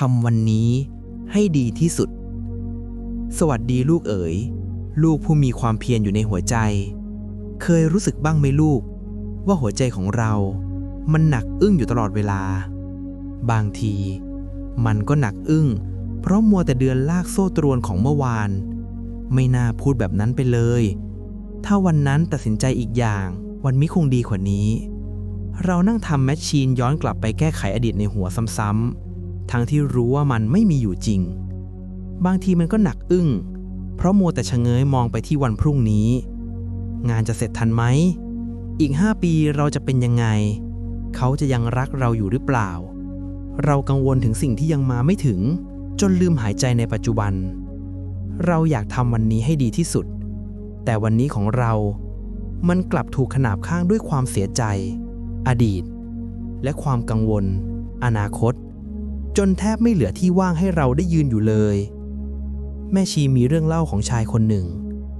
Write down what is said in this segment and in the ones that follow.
ทำวันนี้ให้ดีที่สุด สวัสดีลูกเอ๋ย ลูกผู้มีความเพียรอยู่ในหัวใจ เคยรู้สึกบ้างไหมลูก ว่าหัวใจของเรา มันหนักอึ้งอยู่ตลอดเวลา บางที มันก็หนักอึ้ง เพราะมัวแต่เดือนลากโซ่ตรวนของเมื่อวาน ไม่น่าพูดแบบนั้นไปเลย ถ้าวันนั้นตัดสินใจอีกอย่าง วันมิคงดีกว่านี้ เรานั่งทำแมชชีนย้อนกลับไปแก้ไขอดีตในหัวซ้ำๆ ทั้งที่รู้ว่ามันไม่มีอยู่จริง บางทีมันก็หนักอึ้ง เพราะมัวแต่ชะเง้ยมองไปที่วันพรุ่งนี้ งานจะเสร็จทันไหม อีกห้าปีเราจะเป็นยังไง เขาจะยังรักเราอยู่หรือเปล่า เรากังวลถึงสิ่งที่ยังมาไม่ถึง จนลืมหายใจในปัจจุบัน เราอยากทำวันนี้ให้ดีที่สุด แต่วันนี้ของเรา มันกลับถูกขนาบข้างด้วยความเสียใจ อดีต และความกังวล อนาคต จนแทบไม่เหลือที่ว่างให้เราได้ยืนอยู่เลย แม่ชีมีเรื่องเล่าของชายคนหนึ่ง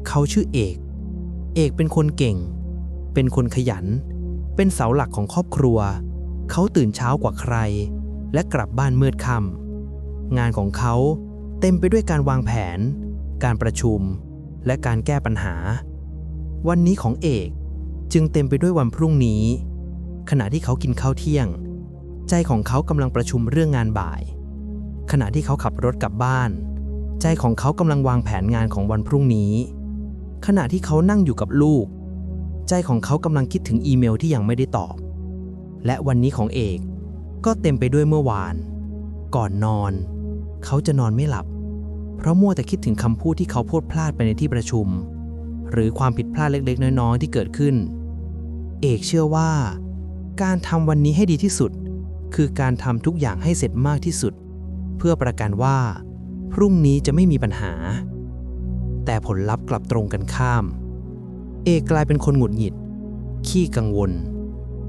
เขาชื่อเอก เอกเป็นคนเก่ง เป็นคนขยัน เป็นเสาหลักของครอบครัว เขาตื่นเช้ากว่าใคร และกลับบ้านมืดค่ำงานของเขาเต็มไปด้วยการวางแผน การประชุม และการแก้ปัญหา วันนี้ของเอกจึงเต็มไปด้วยวันพรุ่งนี้ ขณะที่เขากินข้าวเที่ยง ใจของเขากำลังประชุมเรื่องงานบ่าย ขณะที่เขาขับรถกลับบ้าน ใจของเขากำลังวางแผนงานของวันพรุ่งนี้ ขณะที่เขานั่งอยู่กับลูก ใจของเขากำลังคิดถึงอีเมลที่ยังไม่ได้ตอบ และวันนี้ของเอกก็เต็มไปด้วยเมื่อวาน ก่อนนอน เขาจะนอนไม่หลับ เพราะมัวแต่คิดถึงคำพูดที่เขาพูดพลาดไปในที่ประชุม หรือความผิดพลาดเล็กๆ น้อยๆ ที่เกิดขึ้น เอกเชื่อว่า การทำวันนี้ให้ดีที่สุด คือการทำทุกอย่างให้เสร็จมากที่สุด เพื่อประกันว่า พรุ่งนี้จะไม่มีปัญหา แต่ผลลัพธ์กลับตรงกันข้าม เอกลายเป็นคนหงุดหงิด ขี้กังวล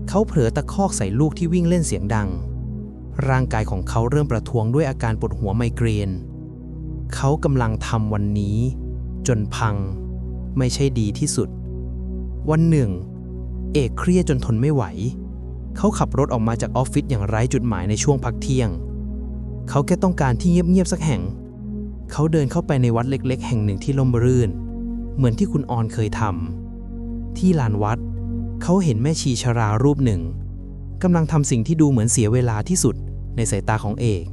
เขาเผลอตะคอกใส่ลูกที่วิ่งเล่นเสียงดัง ร่างกายของเขาเริ่มประท้วงด้วยอาการปวดหัวไมเกรน เขากำลังทำวันนี้ จนพัง ไม่ใช่ดีที่สุด วันหนึ่ง เอกเครียดจนทนไม่ไหว เขาขับรถออกมาจากออฟฟิศอย่างไร้จุดหมายในช่วงพักเที่ยง เขาแค่ต้องการที่เงียบๆสักแห่ง เขาเดินเข้าไปในวัดเล็กๆ แห่งหนึ่งที่ล่มรื่น เหมือนที่คุณออนเคยทำที่ลานวัด เขาเห็นแม่ชีชรารูปหนึ่งกำลังทำสิ่งที่ดูเหมือนเสียเวลาที่สุดในสายตาของเอก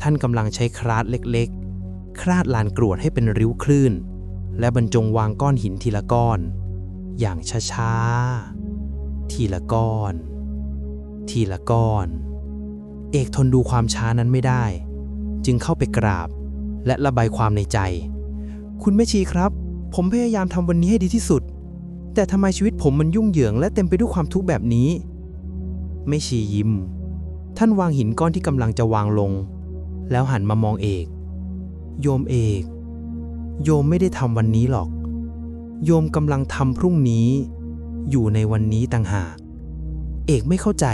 ท่านกำลังใช้คราดเล็กๆ คราดลานกรวดให้เป็นริ้วคลื่น และบรรจงวางก้อนหินทีละก้อน อย่างช้าๆ ทีละก้อน ทีละก้อน เอกทนดูความช้านั้นไม่ได้ จึงเข้าไปกราบ และระบายความในใจ คุณแม่ชีครับ ผมพยายามทำวันนี้ให้ดีที่สุด แต่ทำไมชีวิตผมมันยุ่งเหยิง และเต็มไปด้วยความทุกข์แบบนี้แม่ชียิ้ม ท่านวางหินก้อนที่กำลังจะวางลง แล้วหันมามองเอก โยมเอก โยมไม่ได้ทำวันนี้หรอก โยมกำลังทำพรุ่งนี้ อยู่ในวันนี้ต่างหาก เอกไม่เข้าใจ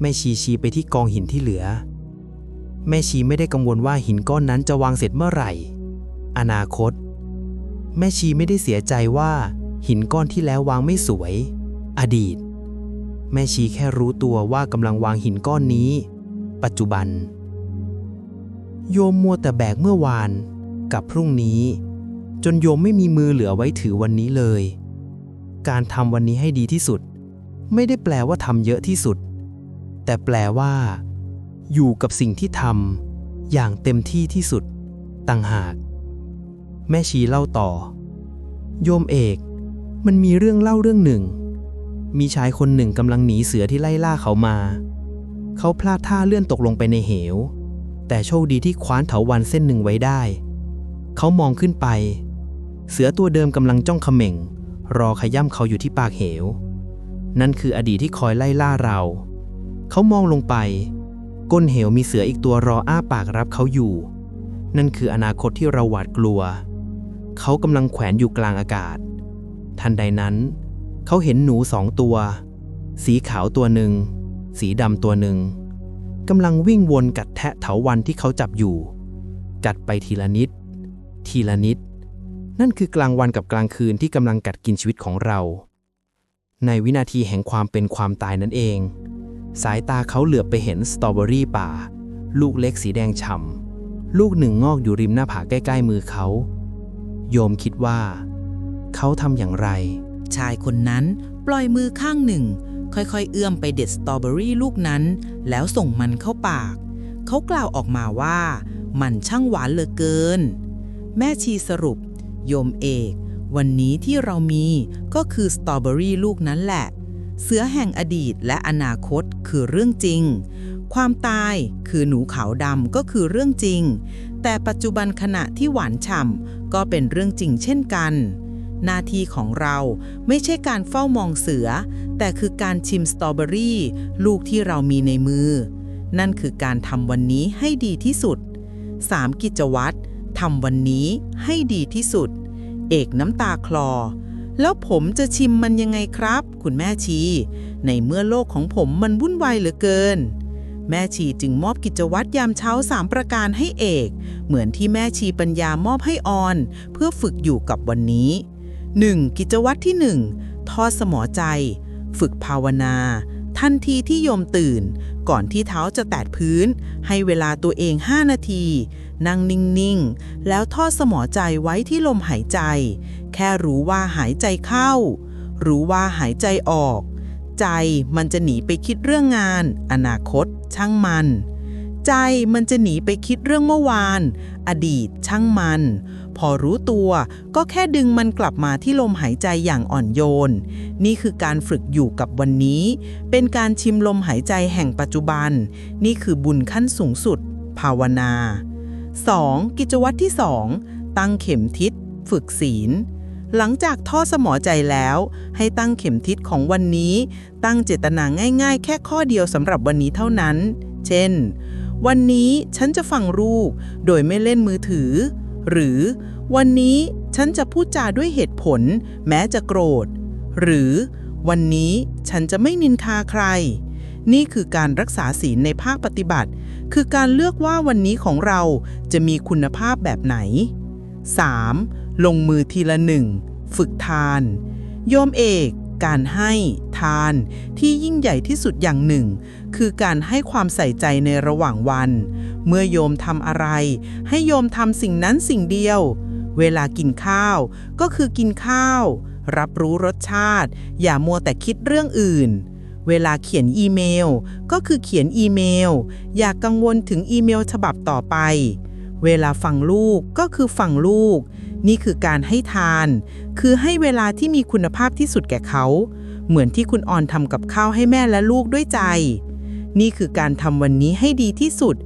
แม่ชีชี้ไปที่กองหินที่เหลือ แม่ชีไม่ได้กังวลว่าหินก้อนนั้นจะวางเสร็จเมื่อไหร่ อนาคต แม่ชีไม่ได้เสียใจว่า หินก้อนที่แล้ววางไม่สวย อดีต แม่ชีแค่รู้ตัวว่ากำลังวางหินก้อนนี้ ปัจจุบัน โยมมัวแต่แบกเมื่อวานกับพรุ่งนี้ จนโยมไม่มีมือเหลือไว้ถือวันนี้เลย การทำวันนี้ให้ดีที่สุด ไม่ได้แปลว่าทำเยอะที่สุด แต่แปลว่า อยู่กับสิ่งที่ทำอย่างเต็มที่ที่สุด ต่างหาก แม่ชีเล่าต่อ โยมเอก มันมีเรื่องเล่าเรื่องหนึ่ง มีชายคนหนึ่งกำลังหนีเสือที่ไล่ล่าเขามา เขาพลาดท่าเลื่อนตกลงไปในเหว แต่โชคดีที่คว้านเถาวันเส้นหนึ่งไว้ได้ เขามองขึ้นไป เสือตัวเดิมกำลังจ้องเขม่ง รอขย่ำเขาอยู่ที่ปากเหว นั่นคืออดีตที่คอยไล่ล่าเรา เขามองลงไป ก้นเหวมีเสืออีกตัวรออ้าปากรับเขาอยู่ นั่นคืออนาคตที่เราหวาดกลัว เขากำลังแขวนอยู่กลางอากาศ ทันใดนั้น เขาเห็นหนูสองตัว สีขาวตัวหนึ่ง สีดำตัวหนึ่งกำลังวิ่งวนกัดแทะเถาวันที่เขาจับอยู่ กัดไปทีละนิด ทีละนิด นั่นคือกลางวันกับกลางคืนที่กำลังกัดกินชีวิตของเรา ในวินาทีแห่งความเป็นความตายนั่นเอง สายตาเขาเหลือบไปเห็นสตรอเบอรี่ป่า ลูกเล็กสีแดงฉ่ำลูกหนึ่งงอกอยู่ริมหน้าผาใกล้ ๆ มือเขา โยมคิดว่า เขาทำอย่างไร ชายคนนั้นปล่อยมือข้างหนึ่ง ค่อยๆ เอื้อมไปเด็ดสตรอเบอรี่ลูกนั้น แล้วส่งมันเข้าปาก เขากล่าวออกมาว่า มันช่างหวานเหลือเกิน แม่ชีสรุป โยมเอก วันนี้ที่เรามีก็คือสตรอเบอรี่ลูกนั้นแหละ เสือแห่งอดีตและอนาคตคือเรื่องจริง ความตายคือหนูขาวดำก็คือเรื่องจริง แต่ปัจจุบันขณะที่หวานฉ่ำก็เป็นเรื่องจริงเช่นกัน หน้าที่ของเราไม่ใช่การเฝ้ามองเสือ แต่คือการชิมสตรอเบอรี่ลูกที่เรามีในมือ นั่นคือการทำวันนี้ให้ดีที่สุด 3. กิจวัตรทำวันนี้ให้ดีที่สุด เอกน้ำตาคลอ แล้วผมจะชิมมันยังไงครับ คุณแม่ชี ในเมื่อโลกของผมมันวุ่นวายเหลือเกิน แม่ชีจึงมอบกิจวัตรยามเช้าสามประการให้เอก เหมือนที่แม่ชีปัญญามอบให้ออน เพื่อฝึกอยู่กับวันนี้ 1. กิจวัตรที่ 1 ทอดสมอใจ ฝึกภาวนา ทันทีที่โยมตื่น ก่อนที่เท้าจะแตะพื้น ให้เวลาตัวเอง 5 นาที นั่งนิ่ง ๆ แล้วทอดสมอใจไว้ที่ลมหายใจ แค่รู้ว่าหายใจเข้า รู้ว่าหายใจออก ใจมันจะหนีไปคิดเรื่องงาน อนาคต ช่างมัน ใจมันจะหนีไปคิดเรื่องเมื่อวาน อดีตช่างมัน พอรู้ตัวก็แค่ดึงมันกลับมาที่ลมหายใจอย่างอ่อนโยน นี่คือการฝึกอยู่กับวันนี้ เป็นการชิมลมหายใจแห่งปัจจุบัน นี่คือบุญขั้นสูงสุด ภาวนา 2. กิจวัตรที่ 2 ตั้งเข็มทิศ ฝึกศีล หลังจากท่อสมอใจแล้ว ให้ตั้งเข็มทิศของวันนี้ ตั้งเจตนาง่าย ๆ แค่ข้อเดียวสำหรับวันนี้เท่านั้น เช่น วันนี้ฉันจะฟังรูป โดยไม่เล่นมือถือ หรือวันนี้ฉันจะพูดจาด้วยเหตุผล แม้จะโกรธ หรือวันนี้ฉันจะไม่นินทาใคร นี่คือการรักษาศีลในภาคปฏิบัติ คือการเลือกว่าวันนี้ของเราจะมีคุณภาพแบบไหน 3. ลงมือทีละหนึ่ง ฝึกทาน โยมเอกการให้ทานที่ยิ่งใหญ่ที่สุดอย่างหนึ่ง คือการให้ความใส่ใจในระหว่างวัน เมื่อโยมทำอะไร ให้โยมทำสิ่งนั้นสิ่งเดียว เวลากินข้าวก็คือกินข้าว รับรู้รสชาติ อย่ามัวแต่คิดเรื่องอื่น เวลาเขียนอีเมล ก็คือเขียนอีเมล อย่ากกังวลถึงอีเมลฉบับต่อไป เวลาฟังลูกก็คือฟังลูก นี่คือการให้ทาน คือให้เวลาที่มีคุณภาพที่สุดแก่เขา เหมือนที่คุณออนทำกับข้าวให้แม่และลูกด้วยใจ นี่คือการทำวันนี้ให้ดีที่สุด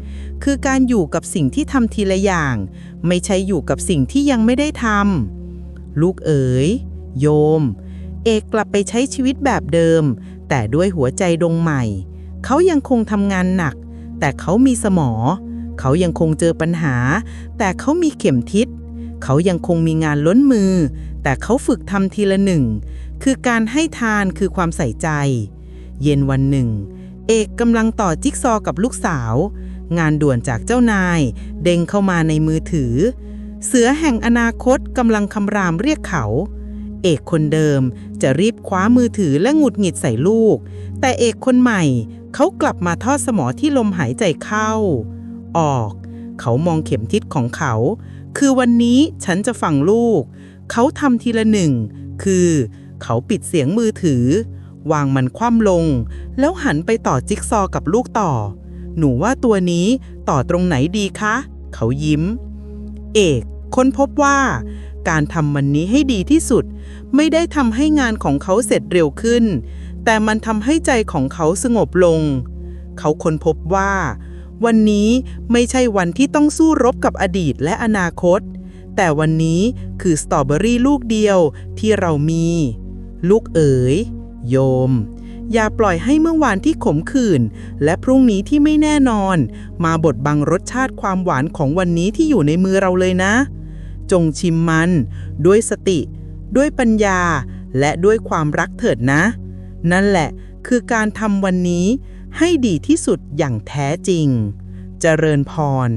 คือการอยู่กับสิ่งที่ทำทีละอย่าง ไม่ใช่อยู่กับสิ่งที่ยังไม่ได้ทำลูกเอ๋ย โยม เอกกลับไปใช้ชีวิตแบบเดิม แต่ด้วยหัวใจดวงใหม่ เขายังคงทำงานหนัก แต่เขามีสมอ เขายังคงเจอปัญหา แต่เขามีเข็มทิศ เขายังคงมีงานล้นมือ แต่เขาฝึกทำทีละหนึ่ง คือการให้ทานคือความใส่ใจ เย็นวันหนึ่ง เอกกำลังต่อจิ๊กซอว์กับลูกสาว งานด่วนจากเจ้านาย เด้งเข้ามาในมือถือ เสือแห่งอนาคตกำลังคำรามเรียกเขา เอกคนเดิมจะรีบคว้ามือถือและหงุดหงิดใส่ลูก แต่เอกคนใหม่เขากลับมาทอดสมอที่ลมหายใจเข้า ออก เขามองเข็มทิศของเขา คือวันนี้ฉันจะฟังลูก เขาทำทีละหนึ่ง คือ เขาปิดเสียงมือถือ วางมันคว่ำลง แล้วหันไปต่อจิ๊กซอกับลูกต่อ หนูว่าตัวนี้ต่อตรงไหนดีคะ เขายิ้ม เอกค้นพบว่า การทำวันนี้ให้ดีที่สุด ไม่ได้ทำให้งานของเขาเสร็จเร็วขึ้น แต่มันทำให้ใจของเขาสงบลง เขาค้นพบว่า วันนี้ไม่ใช่วันที่ต้องสู้รบกับอดีตและอนาคต แต่วันนี้คือสตรอเบอรี่ลูกเดียวที่เรามี ลูกเอ๋ย โยม อย่าปล่อยให้เมื่อวานที่ขมขื่นและพรุ่งนี้ที่ไม่แน่นอน มาบดบังรสชาติความหวานของวันนี้ที่อยู่ในมือเราเลยนะ จงชิมมัน ด้วยสติ ด้วยปัญญา และด้วยความรักเถิดนะ นั่นแหละ คือการทำวันนี้ให้ดีที่สุดอย่างแท้จริง เจริญพร